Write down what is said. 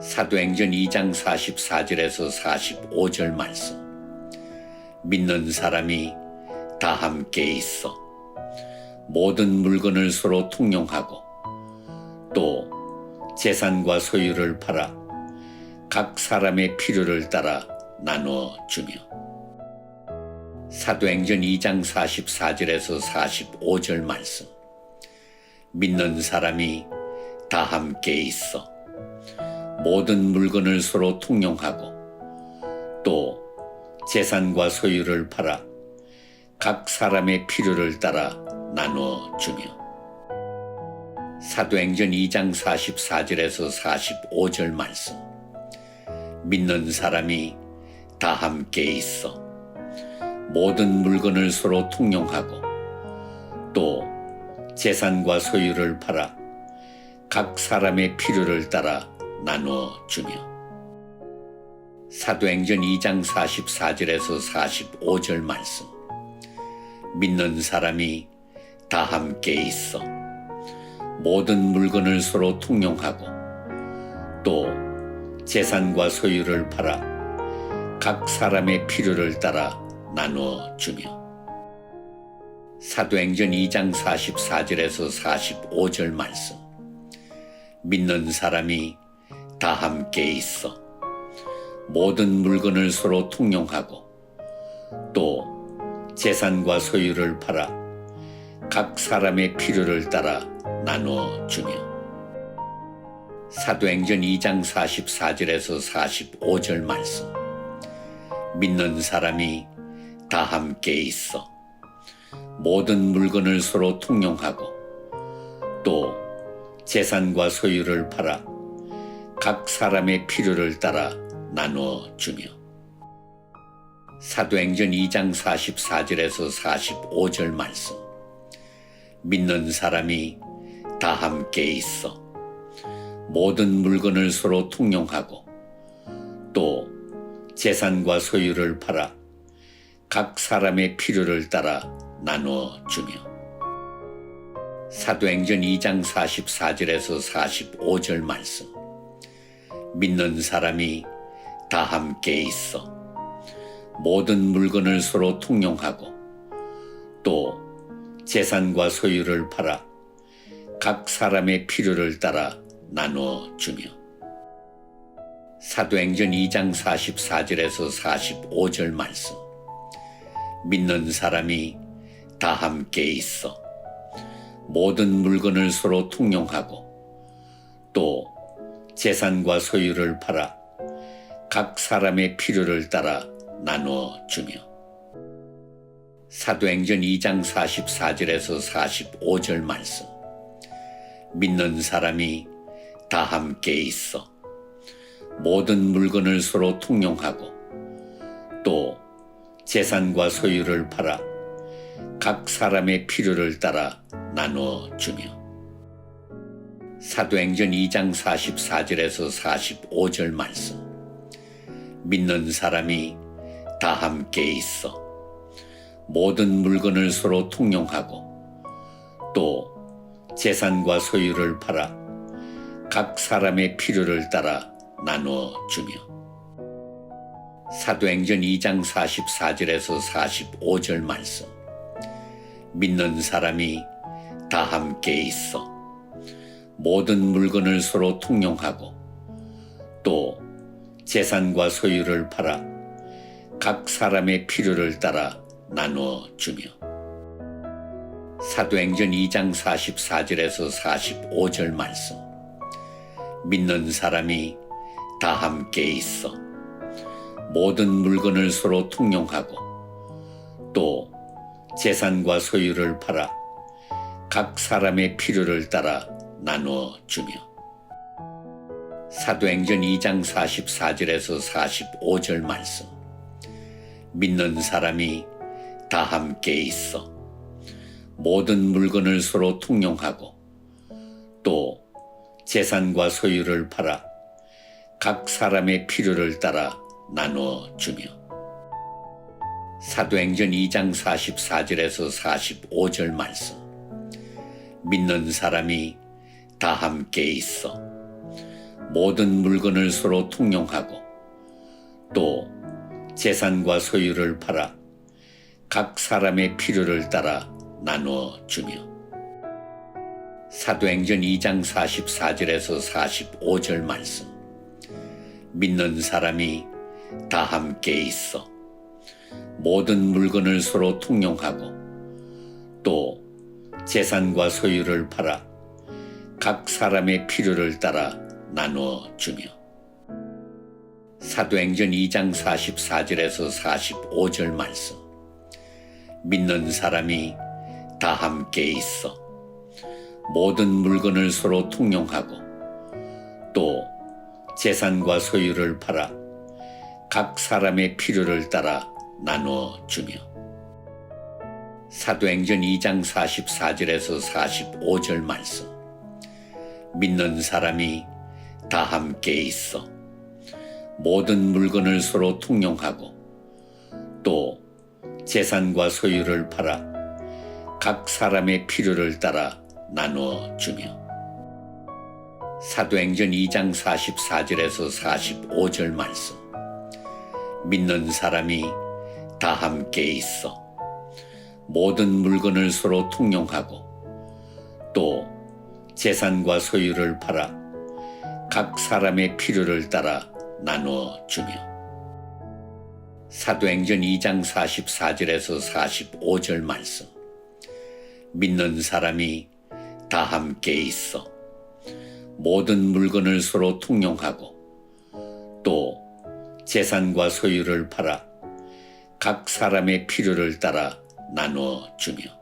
사도행전 2장 44절에서 45절 말씀. 믿는 사람이 다 함께 있어 모든 물건을 서로 통용하고 또 재산과 소유를 팔아 각 사람의 필요를 따라 나누어 주며 사도행전 2장 44절에서 45절 말씀. 믿는 사람이 다 함께 있어 모든 물건을 서로 통용하고 또 재산과 소유를 팔아 각 사람의 필요를 따라 나누어 주며 사도행전 2장 44절에서 45절 말씀. 믿는 사람이 다 함께 있어 모든 물건을 서로 통용하고 또 재산과 소유를 팔아 각 사람의 필요를 따라 나누어 주며. 사도행전 2장 44절에서 45절 말씀. 믿는 사람이 다 함께 있어 모든 물건을 서로 통용하고 또 재산과 소유를 팔아 각 사람의 필요를 따라 나누어 주며. 사도행전 2장 44절에서 45절 말씀. 믿는 사람이 다 함께 있어. 모든 물건을 서로 통용하고 또 재산과 소유를 팔아 각 사람의 필요를 따라 나누어 주며. 사도행전 2장 44절에서 45절 말씀. 믿는 사람이 다 함께 있어. 모든 물건을 서로 통용하고 또 재산과 소유를 팔아 각 사람의 필요를 따라 나누어 주며. 사도행전 2장 44절에서 45절 말씀. 믿는 사람이 다 함께 있어. 모든 물건을 서로 통용하고 또 재산과 소유를 팔아 각 사람의 필요를 따라 나누어 주며. 사도행전 2장 44절에서 45절 말씀 믿는 사람이 다 함께 있어. 모든 물건을 서로 통용하고 또 재산과 소유를 팔아 각 사람의 필요를 따라 나누어 주며. 사도행전 2장 44절에서 45절 말씀. 믿는 사람이 다 함께 있어. 모든 물건을 서로 통용하고 또 재산과 소유를 팔아 각 사람의 필요를 따라 나누어 주며. 사도행전 2장 44절에서 45절 말씀. 믿는 사람이 다 함께 있어. 모든 물건을 서로 통용하고 또 재산과 소유를 팔아 각 사람의 필요를 따라 나누어 주며 사도행전 2장 44절에서 45절 말씀. 믿는 사람이 다 함께 있어. 모든 물건을 서로 통용하고 또 재산과 소유를 팔아 각 사람의 필요를 따라 나누어 주며. 사도행전 2장 44절에서 45절 말씀. 믿는 사람이 다 함께 있어 모든 물건을 서로 통용하고 또 재산과 소유를 팔아 각 사람의 필요를 따라 나누어 주며 사도행전 2장 44절에서 45절 말씀. 믿는 사람이 다 함께 있어. 모든 물건을 서로 통용하고 또 재산과 소유를 팔아 각 사람의 필요를 따라 나누어 주며. 사도행전 2장 44절에서 45절 말씀. 믿는 사람이 다 함께 있어. 모든 물건을 서로 통용하고 또 재산과 소유를 팔아 각 사람의 필요를 따라 나누어 주며. 사도행전 2장 44절에서 45절 말씀. 믿는 사람이 다 함께 있어. 모든 물건을 서로 통용하고 또 재산과 소유를 팔아 각 사람의 필요를 따라 나누어 주며. 사도행전 2장 44절에서 45절 말씀. 믿는 사람이 다 함께 있어. 모든 물건을 서로 통용하고 또 재산과 소유를 팔아 각 사람의 필요를 따라 나누어 주며. 사도행전 2장 44절에서 45절 말씀. 믿는 사람이 다 함께 있어. 모든 물건을 서로 통용하고 또 재산과 소유를 팔아 각 사람의 필요를 따라 나누어 주며. 사도행전 2장 44절에서 45절 말씀 믿는 사람이 다 함께 있어. 모든 물건을 서로 통용하고 또 재산과 소유를 팔아 각 사람의 필요를 따라 나누어 주며. 사도행전 2장 44절에서 45절 말씀. 믿는 사람이 다 함께 있어. 모든 물건을 서로 통용하고 또 재산과 소유를 팔아 각 사람의 필요를 따라 나누어 주며. 사도행전 2장 44절에서 45절 말씀. 믿는 사람이 다 함께 있어. 모든 물건을 서로 통용하고 또 재산과 소유를 팔아 각 사람의 필요를 따라 나누어 주며